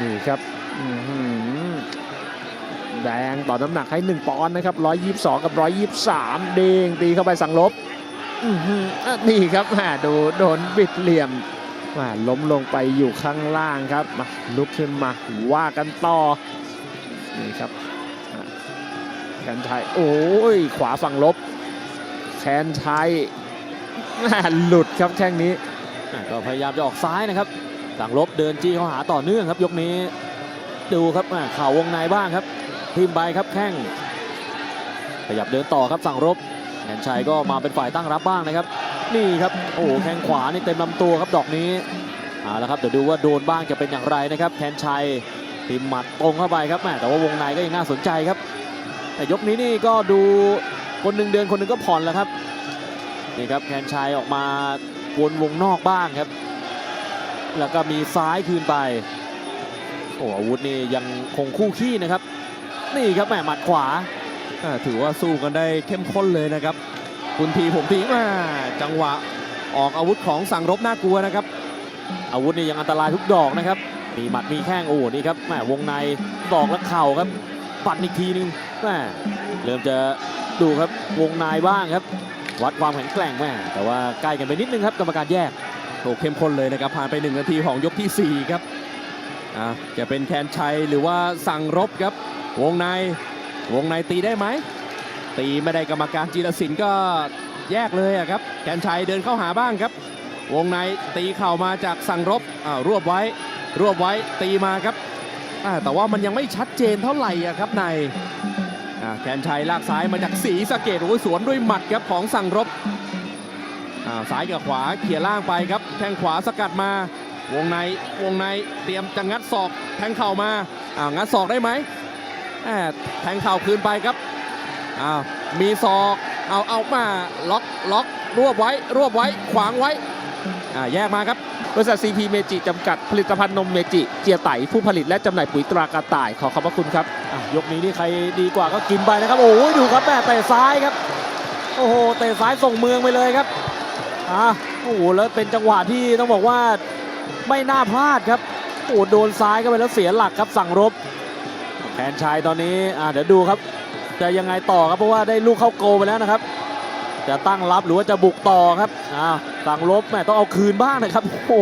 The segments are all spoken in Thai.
นี่ครับอื้อหือแดงต่อน้ำหนักให้ 1 ปอนด์นะครับ 122 กับ 123 เด้งตีเข้าไปสั่งลบอื้อหืออะนี่ครับแหมดูโดนบิดเหลี่ยมมาล้มลงไปอยู่ข้างล่างครับมาลุกขึ้นมาว่ากันต่อนี่ครับแคนไทยโอ้ยขวาฝั่งลบแคนไทยหลุดครับแข้งนี้ก็พยายามจะออกซ้ายนะครับ สั่งลบเดินจี้เข้าหาต่อเนื่องครับ ยกนี้ ดูครับอะเข่าวงในบ้างครับทิมไปครับแข้งขยับเดินต่อครับสั่งรบแอนชัยก็มาเป็นฝ่ายตั้งรับบ้างนะครับ นี่ครับโอ้แข้งขวานี่เต็มลำตัวครับดอกนี้เอาละครับเดี๋ยวดูว่าโดนบ้างจะเป็นอย่างไรนะครับแทนชัยทิมหมัดตรงเข้าไปครับแม่แต่ว่าวงในก็ยังน่าสนใจครับ แต่ยกนี้นี่ก็ดูคนหนึ่งเดินคนหนึ่งก็ผ่อนแล้วครับนี่ครับแทนชัยออกมาวนวงนอกบ้างครับ แล้วก็มีซ้ายคืนไปโอ้อาวุธนี่ยังคงคู่ขี้นะครับ นี่ครับแหมหมัดขวาอ่าถือว่าสู้กันได้เข้มข้นเลยนะครับ คุณทีผมทีมาจังหวะออกอาวุธของสั่งรบน่ากลัวนะครับ อาวุธนี่ยังอันตรายทุกดอกนะครับ มีหมัดมีแข้งโอ้นี่ครับแหมวงในดอกและเข่าครับ ปัดอีกทีนึงแหมเริ่มจะดูครับวงในบ้างครับ วัดความแข็งแกร่งแหมแต่ว่าใกล้กันไปนิดนึงครับกรรมการแยก โอ้เข้มข้นเลยนะครับ ผ่านไป 1 นาทีของยกทีสี่4 ครับอ่าจะเป็นแคนชัยหรือว่าสั่งรบครับ วงในวงในตีได้ไหม ตีไม่ได้กรรมการจีรศิลป์ก็แยกเลยอะครับ แคนชัยเดินเข้าหาบ้างครับ วงในตีเข่ามาจากสั่งรบอ้าวรวบไว้รวบไว้ตีมาครับแต่ว่ามันยังไม่ชัดเจนเท่าไหร่อะครับในแคนชัยลากซ้ายมาจากสีสะเกตโอ้ยสวนด้วยหมัดครับของสั่งรบอ่าซ้ายกับขวาเขี่ยล่างไปครับ แทงขวาสกัดมา วงในวงในเตรียมจะงัดศอกแทงเข่ามาอ้าวงัดศอกได้ไหมแหม่แทงเข่าคืนไปครับอ้าวมีศอกเอาเอามาล็อกล็อกรวบไว้รวบไว้ขวางไว้อ่าแยกมาครับบริษัทซีพีเมจิจำกัดผลิตภัณฑ์นมเมจิ เจียไตผู้ผลิตและจำหน่ายปุ๋ยตรากระต่ายขอขอบพระคุณครับยกนี้นี่ใครดีกว่าก็กินไปนะครับ โอ้ยดูครับแม่เตะซ้ายครับ โอ้โหเตะซ้ายส่งเมืองไปเลยครับอะ โอ้โหแล้วเป็นจังหวะที่ต้องบอกว่าไม่น่าพลาดครับโอ้โหโดนซ้ายเข้าไปแล้วเสียหลักครับสั่งรบแทนชายตอนนี้อะเดี๋ยวดูครับ จะยังไงต่อครับเพราะว่าได้ลูกเข้าโกลไปแล้วนะครับ จะตั้งรับหรือว่าจะบุกต่อครับอ้าสั่งรบแม่ต้องเอาคืนบ้างนะครับโอ้โห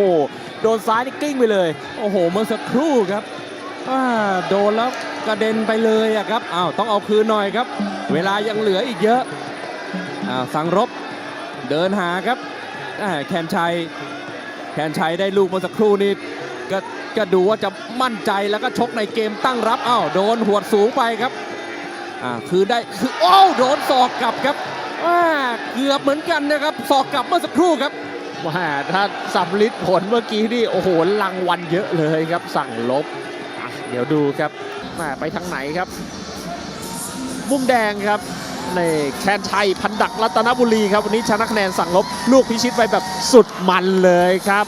โดนซ้ายนี่กิ้งไปเลย โอ้โห เมื่อสักครู่ครับอ่าโดนแล้วกระเด็นไปเลยอะครับอ้าวต้องเอาคืนหน่อยครับ เวลายังเหลืออีกเยอะอ้าวสั่งรบเดินหาครับ แคนชัย แคนชัยได้ลูกเมื่อสักครู่นี้ก็ก็ดูว่าจะมั่นใจแล้วก็ชกในเกมตั้งรับอ้าวโดนหวดสูงไปครับอ่าคือได้คือโอ้วโดนศอกกลับครับอ่าเกือบเหมือนกันนะครับศอกกลับเมื่อสักครู่ครับว่าถ้าสำลิดผลเมื่อกี้นี่โอ้โหรางวัลเยอะเลยครับ สั่งลบเดี๋ยวดูครับแมไปทางไหนครับ มุมแดงครับ ในแคนชัยพันดักรัตนบุรีครับ วันนี้ชนะคะแนนสั่งลบ ลูกพิชิตไปแบบสุดมันเลยครับ